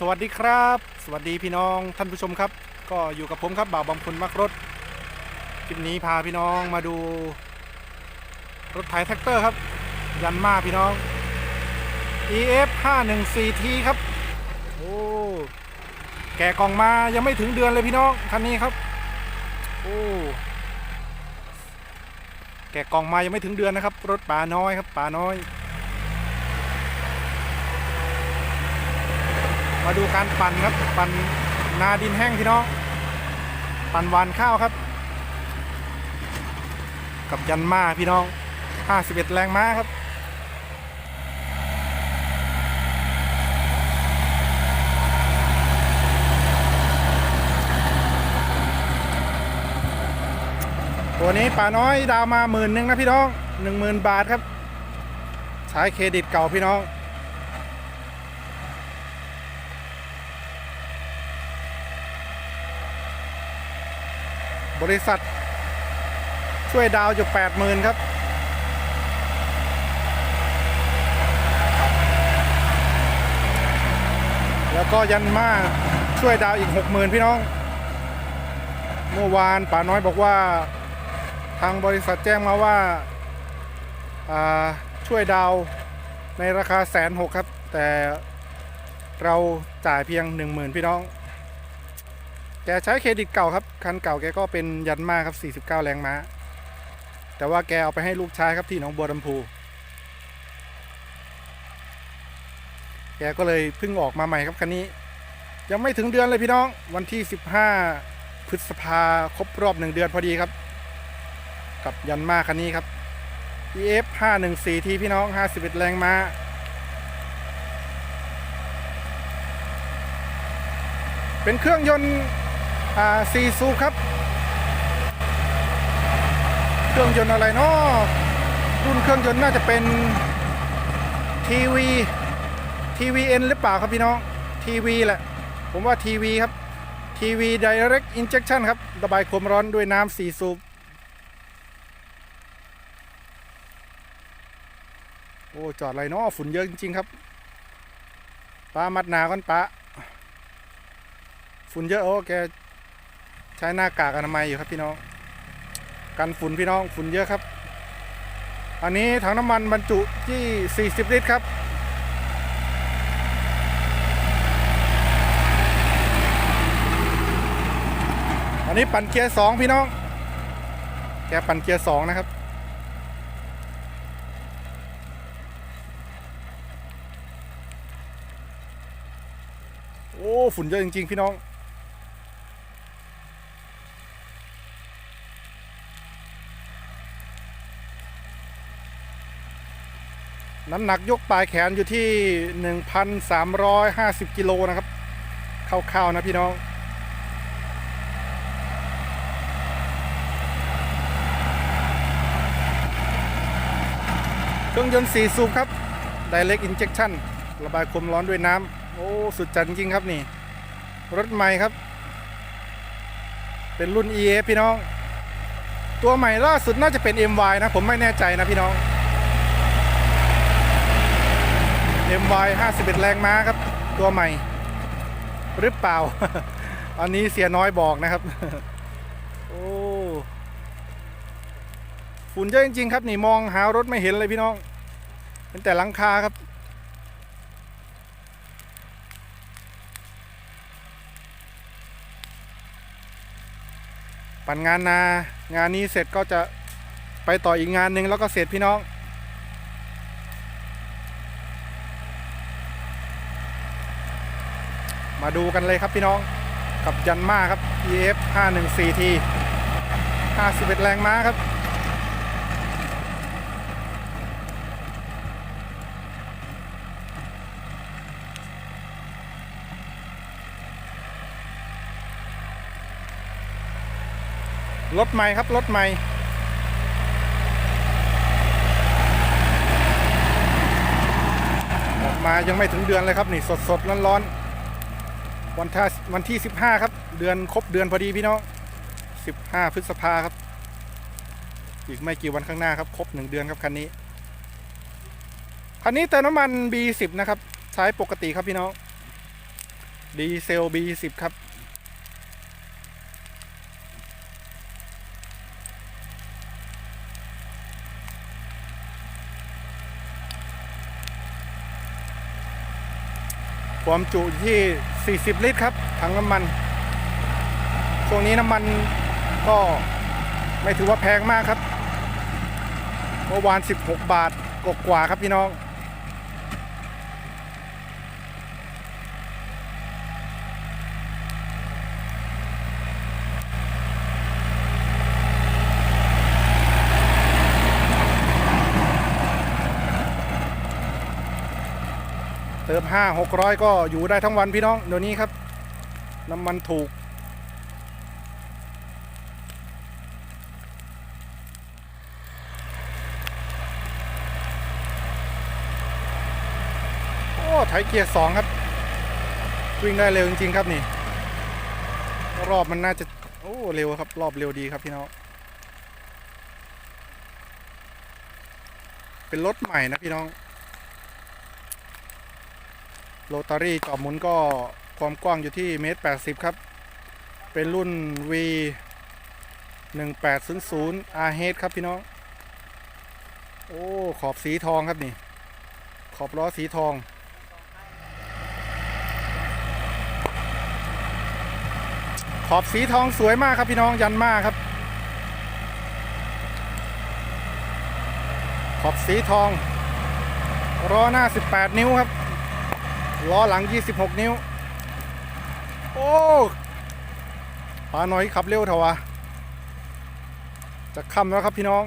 สวัสดีครับ สวัสดีพี่น้องท่านผู้ชมครับ ก็อยู่กับผมครับบ่าวบำพุนมักรถคลิปนี้พาพี่น้องมาดู รถไถแท็กเตอร์ครับ ยันมาพี่น้อง EF 514T ครับโอ้แกะกล่องมายังไม่ถึงเดือนเลยพี่น้องคันนี้ครับโอ้แกะกล่องมายังไม่ถึงเดือนนะครับ รถป่าน้อยครับป่าน้อย มาดูการปั่นครับ ปั่นนาดินแห้งพี่น้อง ปั่นหวานข้าวครับ กับยันมาพี่น้อง 51 แรงม้าครับตัวนี้ป่าน้อยดาวมาหมื่นหนึ่งนะพี่น้องหนึ่งหมื่นบาทครับ ใช้เครดิตเก่าพี่น้อง บริษัท ช่วยดาวอยู่แปดหมื่นครับ แล้วก็ยันมาช่วยดาวอีกหกหมื่นพี่น้อง เมื่อวานป่าน้อยบอกว่าทางบริษัทแจ้งมาว่าอ่าช่วยดาวในราคาแสนหกครับ แต่เราจ่ายเพียงหนึ่งหมื่นพี่น้อง แกใช้เครดิตเก่าครับ คันเก่าแกก็เป็นยันมาครับ 49 แรงม้า แต่ว่าแกเอาไปให้ลูกชายครับที่หนองบัวลำพู แกก็เลยเพิ่งออกมาใหม่ครับคันนี้ ยังไม่ถึงเดือนเลยพี่น้อง วันที่ 15 พฤษภาครบรอบหนึ่งเดือนพอดีครับ กับยันมาคันนี้ครับ EF 514ทีพี่น้อง 51 แรงม้าเป็นเครื่องยนต์ อ่าซีซูครับ เครื่องยนต์อะไรเนาะรุ่นเครื่องยนต์น่าจะเป็นทีวีทีวีเอ็นหรือเปล่าครับพี่น้องทีวีแหละ ผมว่าทีวีครับทีวี Direct Injection ครับ ระบายความร้อนด้วยน้ำสีสูบโอ้จอดอะไรเนาะฝุ่นเยอะจริง ๆ ครับป้ามัดหนาก่อนป้าฝุ่นเยอะ โอ้แก ใช้หน้ากากอนามัยอยู่ครับพี่น้อง กันฝุ่นพี่น้องฝุ่นเยอะครับ อันนี้ถังน้ำมันบรรจุที่ 40 ลิตรครับอันนี้ปั่นเกียร์สองพี่น้อง แกปั่นเกียร์สองนะครับ โอ้ ฝุ่นเยอะจริง ๆ พี่น้อง น้ำหนักยกปลายแขนอยู่ที่ 1,350 กิโลนะครับคร่าวๆนะพี่น้องเครื่องยนต์4สูบครับ Direct Injection ระบายความร้อนด้วยน้ำโอ้ สุดจัดจริงครับนี่ รถใหม่ครับ เป็นรุ่น EA พี่น้อง ตัวใหม่ล่าสุดน่าจะเป็น MY นะ ผมไม่แน่ใจนะพี่น้อง MY 51 แรงม้าครับ ตัวใหม่ หรือเปล่า อันนี้เสียน้อยบอกนะครับ โอ้ฝุ่นเยอะจริงๆครับ นี่มองหารถไม่เห็นเลยพี่น้องเป็นแต่หลังคาครับปั่นงานนางานนี้เสร็จก็จะไปต่ออีกงานหนึ่งแล้วก็เสร็จพี่น้อง มาดูกันเลยครับพี่น้องกับยันมาครับ EF 514T 51 แรงม้าครับ รถใหม่ครับ รถใหม่ออกมายังไม่ถึงเดือนเลยครับ นี่สดสดร้อนร้อนๆ วันท่าวันที่ 15 ครับ เดือนครบเดือนพอดีพี่น้อง 15 พฤษภาครับ อีกไม่กี่วันข้างหน้าครับ ครบ 1 เดือนครับคันนี้ คันนี้เติมน้ำมัน B10 นะครับ ใช้ปกติครับพี่น้อง ดีเซล B10 ครับ ความจุที่ 40 ลิตรครับ ถังน้ำมัน ช่วงนี้น้ำมันก็ไม่ถือว่าแพงมากครับ เมื่อวาน 16 บาทกกว่าครับพี่น้อง มห้าหกร้อยก็อยู่ได้ทั้งวันพี่น้องเดี๋ยวนี้ครับ น้ำมันถูก โอ้ไถเกียร์สองครับ วิ่งได้เร็วจริงๆครับนี่ รอบมันน่าจะ โอ้เร็วครับ รอบเร็วดีครับพี่น้องเป็นรถใหม่นะพี่น้อง โรตารี่จอบหมุนก็ความกว้างอยู่ที่เมตรแปดสิบครับ เป็นรุ่น V 1800 R H ครับพี่น้อง โอ้ ขอบสีทองครับนี่ ขอบล้อสีทอง ขอบสีทองสวยมากครับพี่น้องยันมากครับ ขอบสีทองล้อหน้า 18 นิ้วครับ ล้อหลัง 26 นิ้ว โอ้ปลาหน่อยขับเร็วเถอะวะจะค่ำแล้วครับพี่น้อง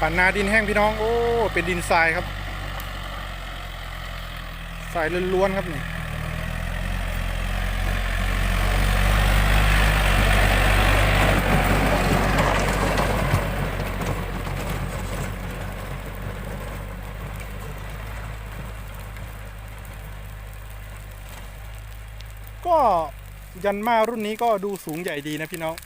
ปั่นนาดินแห้งพี่น้อง โอ้ เป็นดินทรายครับ ทรายล้วนๆครับนี่ก็ยันมารุ่นนี้ก็ดูสูงใหญ่ดีนะพี่น้อง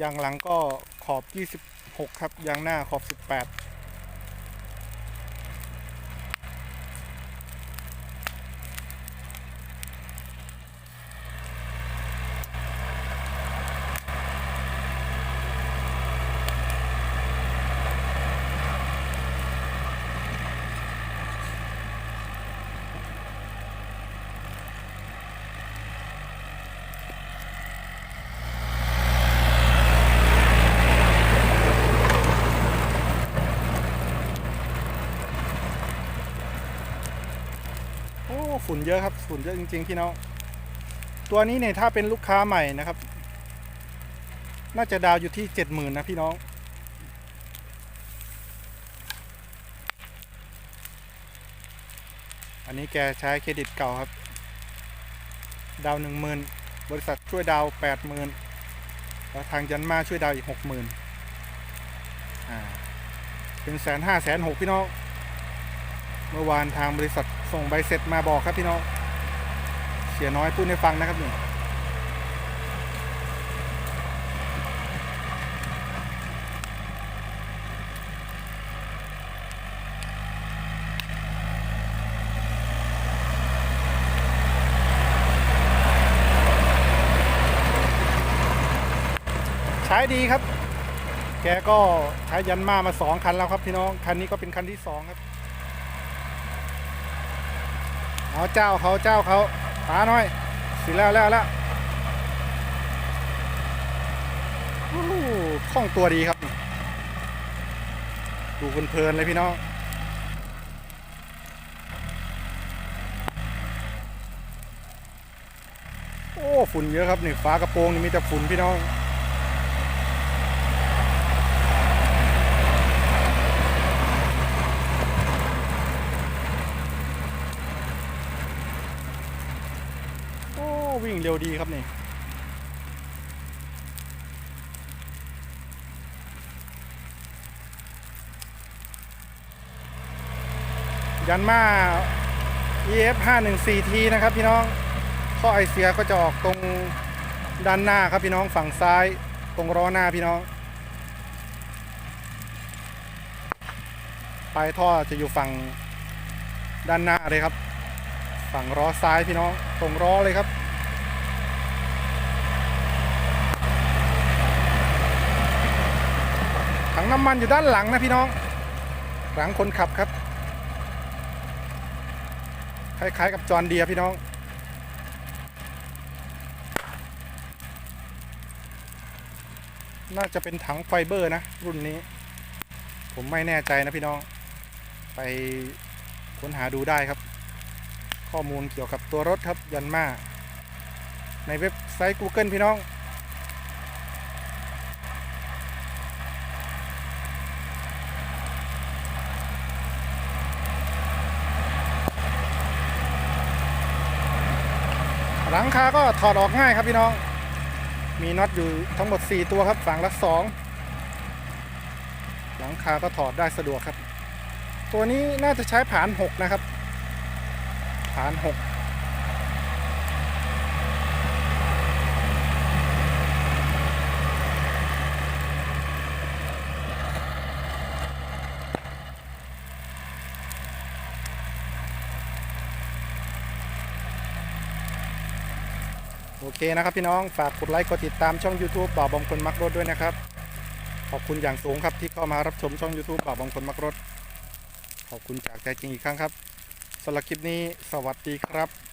ยางหลังก็ขอบ 26 ครับยางหน้าขอบ 18 นเยอะครับฝุ่นเยอะจริง ๆ พี่น้องตัวนี้เนี่ยถ้าเป็นลูกค้าใหม่นะครับ น่าจะดาวอยู่ที่เจ็ดหมื่นนะพี่น้อง อันนี้แกใช้เครดิตเก่าครับ ดาวหนึ่งหมื่นบริษัทช่วยดาวแปดหมื่นแล้วทางยันมาช่วยดาวอีกหกหมื่นอ่าเป็นแสนห้าแสนหกพี่น้อง เมื่อวานทางบริษัท ส่งใบเสร็จมาบอกครับพี่น้องเสียน้อยพูดให้ฟังนะครับนี่ใช้ดีครับ แกก็ใช้ยันมามาสองคันแล้วครับพี่น้อง คันนี้ก็เป็นคันที่สองครับ เอาเจ้าเขาเจ้าเขาปาหน่อย สิแล้วแล้วแล้วคล่องตัวดีครับ ดูเพลินๆเลยพี่น้องโอ้ฝุ่นเยอะครับนี่ฝากระโปรงนี่มีแต่ฝุ่นพี่น้อง โอ้ วิ่งเร็วดีครับนี่ยันมา EF 514T นะครับพี่น้องข้อไอเสียก็จะออกตรงด้านหน้าครับพี่น้องฝั่งซ้ายตรงล้อหน้าพี่น้องปลายท่อจะอยู่ฝั่งด้านหน้าเลยครับ ฝั่งล้อซ้ายพี่น้องตรงล้อเลยครับ ถังน้ำมันอยู่ด้านหลังนะพี่น้อง หลังคนขับครับคล้ายๆกับจอนเดียพี่น้อง น่าจะเป็นถังไฟเบอร์นะ รุ่นนี้ ผมไม่แน่ใจนะพี่น้อง ไปค้นหาดูได้ครับ ข้อมูลเกี่ยวกับตัวรถครับยันมา ในเว็บไซต์ Google พี่น้อง หลังคาก็ถอดออกง่ายครับพี่น้อง มีน็อตอยู่ทั้งหมด 4 ตัวครับฝั่งละ 2 หลังคาก็ถอดได้สะดวกครับ ตัวนี้น่าจะใช้ผาน 6 นะครับ ผาน 6 โอเคนะครับพี่น้องฝากกดไลค์กดติดตามช่อง YouTube บ่าวบอมคนมักรถด้วยนะครับ ขอบคุณอย่างสูงครับที่เข้ามารับชมช่อง YouTube บ่าวบอมคนมักรถ ขอบคุณจากใจจริงอีกครั้งครับสำหรับคลิปนี้สวัสดีครับ